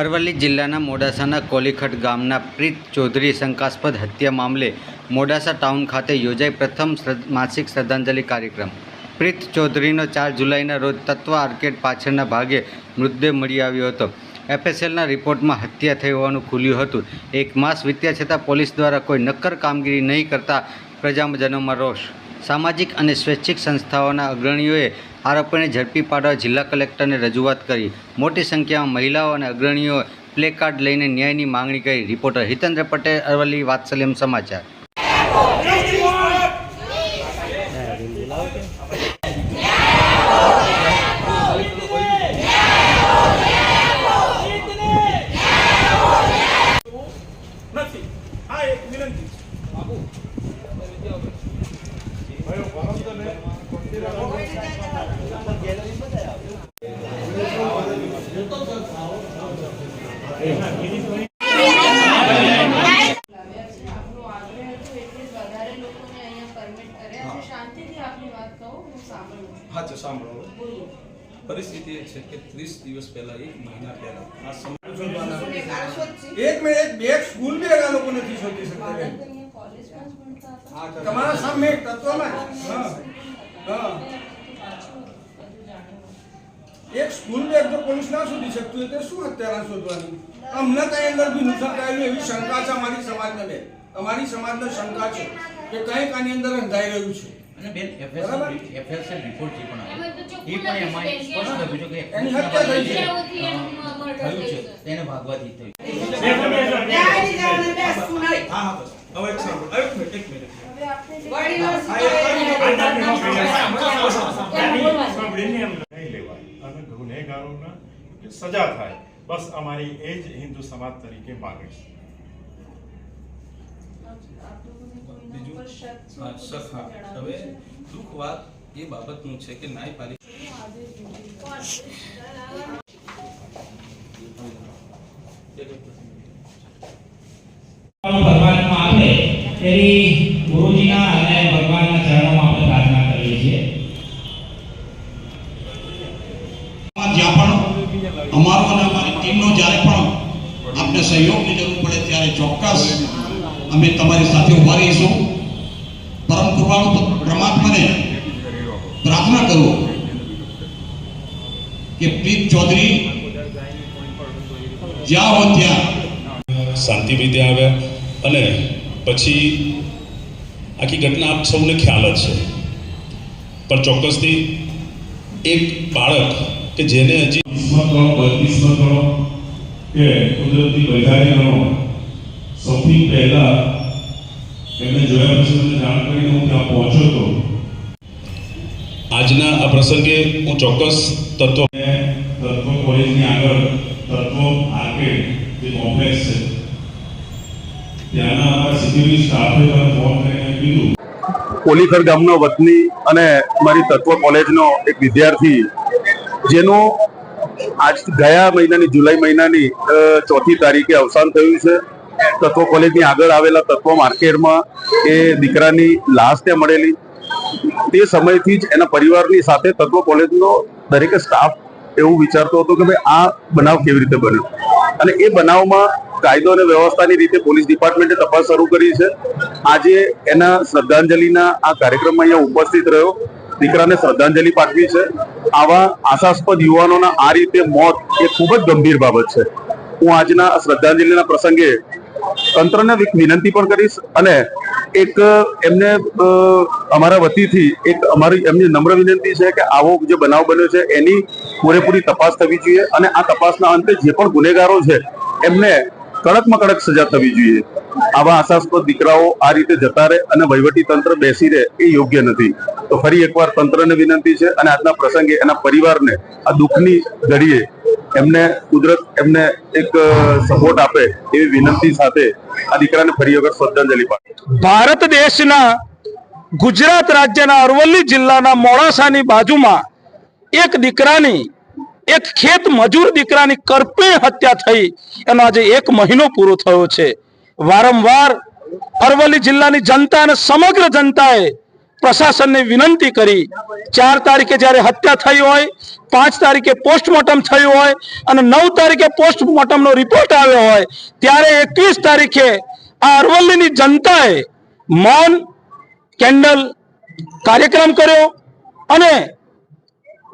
અરવલ્લી જિલ્લાના મોડાસાના કોલીખટ ગામના પ્રીત ચૌધરી શંકાસ્પદ હત્યા મામલે મોડાસા ટાઉન ખાતે યોજાઈ પ્રથમ માસિક શ્રદ્ધાંજલિ કાર્યક્રમ. પ્રીત ચૌધરીનો ચાર જુલાઈના રોજ તત્વ આર્કેડ પાછળના ભાગે મૃતદેહ મળી આવ્યો હતો. એફએસએલના રિપોર્ટમાં હત્યા થઈ હોવાનું ખુલ્યું હતું. એક માસ વીત્યા છતાં પોલીસ દ્વારા કોઈ નક્કર કામગીરી નહીં કરતા પ્રજાજનોમાં રોષ. સામાજિક અને સ્વૈચ્છિક સંસ્થાઓના અગ્રણીઓએ આરોપીને ઝડપી પાડવા જિલ્લા કલેક્ટરને રજૂઆત કરી. મોટી સંખ્યામાં મહિલાઓ અને અગ્રણીઓ પ્લે કાર્ડ લઈને ન્યાયની માંગણી કરી. રિપોર્ટર હિતેન્દ્ર પટેલ, અરવલ્લી, વાત્સલ્યમ સમાચાર નથી આ એક વિનંતી છે. આપણો આગ્રહ હતો એટલે જ વધારે લોકોને અહીંયા પરમિટ કર્યા છે શાંતિથી આપની વાત કહો હું સાંભળું છું હા છે સાંભળો બોલો પરિસ્થિતિ એ છે કે ત્રીસ દિવસ પહેલા એક મહિના પહેલા આ સમ- એક મિનિટ એક બેગ સ્કૂલ બેગ આ લોકો નથી શોધી શકતા બેન. બાળક અહીંયા કોલેજમાં જ ભણતા હતા તમારા સામે એક તત્વમાં હા હા એક સ્કૂલને જો પોલીસ ના શોધી શકતું હોય તો શું અત્યારે શોધવાનું અમને કઈ અંદર બી નુકસાન થયેલું એવી શંકા છે અમારી સમાજને બેન અમારી સમાજને શંકા છે કે કંઈક આની અંદર અંધાઈ રહ્યું છે અને બેન રિપોર્ટ જે પણ આવ્યો એ પણ એમાં સ્પષ્ટ લખ્યું છે કે એની હત્યા થઈ છે. થયું છે. તેને ભાગવાથી હા હા હવે એક સાંભળો એક મિનિટ એક મિનિટ ગુનેગારોના સજા થાય બસ અમારી એ જ હિન્દુ સમાજ તરીકે માગણી છે આપ લોકોને કોઈના બીજું ઉપર શક છે હા તો સર હા જણાવો હવે છો. દુઃખ વાત એ બાબતનું છે કે ન્યાયપાલિકા આજે જ મોકલી દો. પરમાત્મા આપે તેવી આપને સહયોગની જરૂર પડે ત્યારે ચોક્કસ અમે તમારી સાથે ઊભા રહીશું. પરમ કૃપાળુ પરમાત્માને પ્રાર્થના કરો કે પ્રીત ચૌધરી જ્યાં હો ત્યાં શાંતિ રીતે આવ્યા અને પછી આખી ઘટના આપ સૌને ખ્યાલ જ છે. પણ ચોક્કસથી એક બાળક કે જેને હજી ગણો બત્રીસમાં ગણો કે કુદરતી વધારે સૌથી પહેલા એમને જોયા પછી મને જાણ કરીને હું ત્યાં પહોંચ્યો હતો આજના આ પ્રસંગે હું ચોક્કસ તત્વ તત્વ કોલેજની આગળ તત્વ આર્કેડ જે કોમ્પ્લેક્સ છે ત્યાંના અમારા સિક્યુરિટી સ્ટાફે મને ફોન કરીને કીધું. કોલીખર ગામનો વતની અને મારી તત્વ કોલેજનો એક વિદ્યાર્થી જેનું આજ ગયા મહિનાની, જુલાઈ મહિનાની ચોથી તારીખે અવસાન થયું છે. તત્વ કોલેજની આગળ આવેલા તત્વ માર્કેટમાં એ દીકરાની લાશ ત્યાં મળેલી. તે સમયથી જ એના પરિવારની સાથે તત્વ કોલેજનો દરેક સ્ટાફ એવું વિચારતો હતો કે ભાઈ, આ બનાવ કેવી રીતે બન્યો? અને એ બનાવમાં કાયદો અને વ્યવસ્થાની રીતે પોલીસ ડિપાર્ટમેન્ટે તપાસ શરૂ કરી છે. આજે એના શ્રદ્ધાંજલિના આ કાર્યક્રમમાં અહીંયા ઉપસ્થિત રહ્યો. દીકરાને શ્રદ્ધાંજલિ પાઠવી છે. આવા આશાસ્પદ યુવાનોના આ રીતે મોત એ ખૂબ જ ગંભીર બાબત છે. હું આજના શ્રદ્ધાંજલિના પ્રસંગે તંત્રને વિનંતી પણ કરીશ અને એક એમને અમારા વતીથી એક અમારી એમની નમ્ર વિનંતી છે કે આવો જે બનાવ બન્યો છે એની પૂરેપૂરી તપાસ થવી જોઈએ અને આ તપાસના અંતે જે પણ ગુનેગારો છે એમને કડકમાં કડક સજા થવી જોઈએ. આવા આશાસ્પદ દીકરાઓ આ રીતે જતા રહે અને વહીવટી તંત્ર બેસી રહે એ યોગ્ય નથી. તો ફરી એકવાર તંત્રને વિનંતી છે અને આજના પ્રસંગે એના પરિવારને આ દુઃખની ઘડીએ એમને કુદરત એમને એક સપોર્ટ આપે એવી વિનંતી સાથે આ દીકરાને ફરી વખત શ્રદ્ધાંજલિ પાઠવું ભારત દેશના ગુજરાત રાજ્યના અરવલ્લી જિલ્લાના મોડાસાની બાજુમાં એક દીકરાની એક ખેત મજૂર દીકરાની કરપે હત્યા થઈ. એનો આજે એક મહિનો પૂરો થયો છે. વારંવાર અરવલ્લી જિલ્લાની જનતા અને સમગ્ર જનતાએ પ્રશાસનને વિનંતી કરી. ચાર તારીખે જ્યારે હત્યા થઈ હોય, પાંચ તારીખે પોસ્ટમોર્ટમ થયું હોય અને નવ તારીખે પોસ્ટમોર્ટમનો રિપોર્ટ આવ્યો હોય, ત્યારે એકવીસ તારીખે આ અરવલ્લીની જનતાએ મૌન, કેન્ડલ કાર્યક્રમ કર્યો અને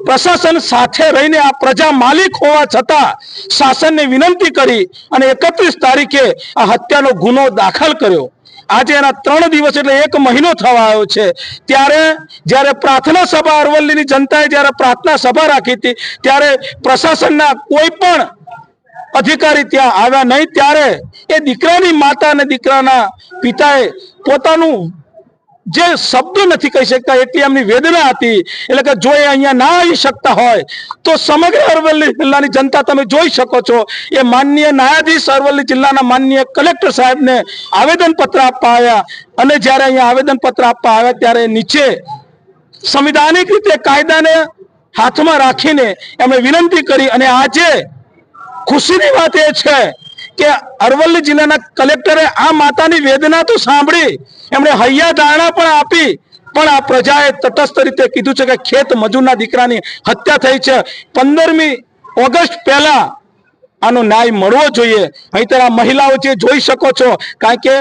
પ્રશાસન સાથે રહીને આ પ્રજા માલિક હોવા છતાં શાસનને વિનંતી કરી અને એકત્રીસ તારીખે આ હત્યાનો ગુનો દાખલ કર્યો. આજે એના ત્રણ દિવસ એટલે એક મહિનો થવા આવ્યો છે. ત્યારે જ્યારે પ્રાર્થના સભા અરવલ્લીની જનતાએ જ્યારે પ્રાર્થના સભા રાખી હતી, ત્યારે પ્રશાસનના કોઈ પણ અધિકારી ત્યાં આવ્યા નહીં. ત્યારે એ દીકરાની માતા અને દીકરાના પિતાએ પોતાનું જે શબ્દો નથી કહી શકતા, એટલી એમની વેદના હતી. એટલે કે જો એ અહીંયા ના આવી શકતા હોય, તો સમગ્ર અરવલ્લી જિલ્લાની જનતા તમે જોઈ શકો છો. એ માનનીય ન્યાયાધીશ અરવલ્લી જિલ્લાના માનનીય કલેક્ટર સાહેબને આવેદન પત્ર આપવા આવ્યા. અને જ્યારે અહીંયા આવેદન પત્ર આપવા આવ્યા, ત્યારે નીચે સંવિધાનિક રીતે કાયદાને હાથમાં રાખીને એમણે વિનંતી કરી. અને આજે ખુશીની વાત એ છે કે અરવલ્લી જિલ્લાના કલેક્ટરે આ માતાની વેદના તો સાંભળી, એમણે હૈયા ધારણા પણ આપી, પણ આ પ્રજાએ તટસ્થ રીતે કીધું છે કે ખેત મજૂરના દીકરાની હત્યા થઈ છે. પંદરમી ઓગસ્ટ પહેલા આનો ન્યાય મળવો જોઈએ. અહીં આ મહિલાઓ જે જોઈ શકો છો, કારણ કે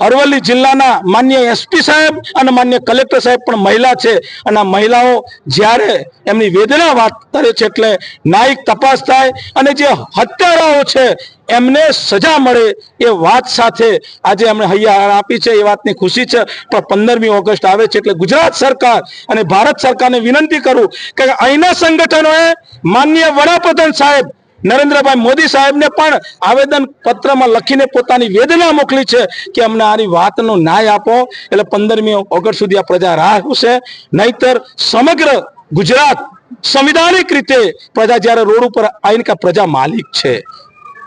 અરવલ્લી જિલ્લાના માન્ય એસપી સાહેબ અને માન્ય કલેક્ટર સાહેબ પણ મહિલા છે. અને મહિલાઓ જ્યારે એમની વેદના વાત કરે છે એટલે ન્યાયિક તપાસ થાય અને જે હત્યારાઓ છે, એમને સજા મળે એ વાત સાથે આજે એમણે હૈયા આપી છે, એ વાતની ખુશી છે. પણ પંદરમી ઓગસ્ટ આવે છે એટલે ગુજરાત સરકાર અને ભારત સરકારને વિનંતી કરું કે અહીંના સંગઠનોએ માન્ય વડાપ્રધાન સાહેબ નરેન્દ્રભાઈ મોદી સાહેબને પણ આવેદન પત્રમાં લખીને પોતાની વેદના મોકલી છે કે અમને આની વાતનો ન્યાય આપો. એટલે પંદરમી ઓગસ્ટ સુધી આ પ્રજા રાહ હશે નહીતર સમગ્ર ગુજરાત સંવિધાનિક રીતે પ્રજા જ્યારે રોડ ઉપર આવીને કે પ્રજા માલિક છે.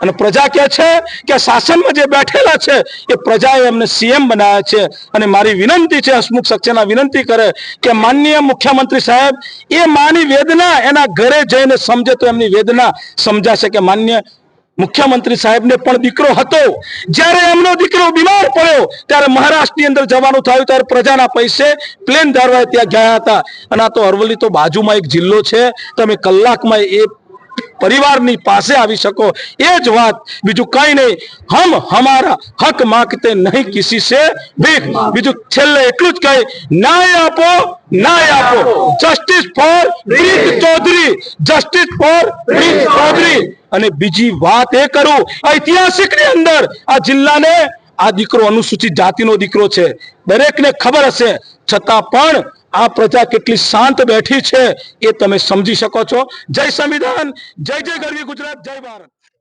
અને પ્રજા કે છે કે શાસનમાં જે બેઠેલા છે, એ પ્રજાએ એમને સીએમ બનાવ્યા છે. અને મારી વિનંતી છે, હસમુખ સક્સેના વિનંતી કરે કે માનનીય મુખ્યમંત્રી સાહેબ, એ માની વેદના એના ઘરે જઈને સમજે તો એમની વેદના સમજાશે કે માન્ય મુખ્યમંત્રી સાહેબને પણ દીકરો હતો. જ્યારે એમનો દીકરો બીમાર પડ્યો, ત્યારે મહારાષ્ટ્રની અંદર જવાનું થયું, ત્યારે પ્રજાના પૈસે પ્લેન ધારવા ત્યાં ગયા હતા. અને આ તો અરવલ્લી તો બાજુમાં એક જિલ્લો છે. તમે કલાકમાં એ પરિવારની પાસે આવી શકો. એ જ વાત. બીજું કઈ નહીં. હમ હમારા હક માગતે નહીં કિસી સે ભીખ. બીજું છેલ્લે એટલું જ કહે, ન્યાય આપો ન્યાય આપો. Justice for Preet Chaudhary. Justice for Preet Chaudhary. અને બીજી વાત એ કરું ઐતિહાસિકની અંદર આ જિલ્લાને આ દીકરો અનુસૂચિત જાતિનો દીકરો છે. દરેકને ખબર હશે. છતાં પણ આ પ્રજા કેટલી શાંત બેઠી છે એ તમે સમજી શકો છો. જય સંવિધાન, જય જય ગરવી ગુજરાત, જય ભારત.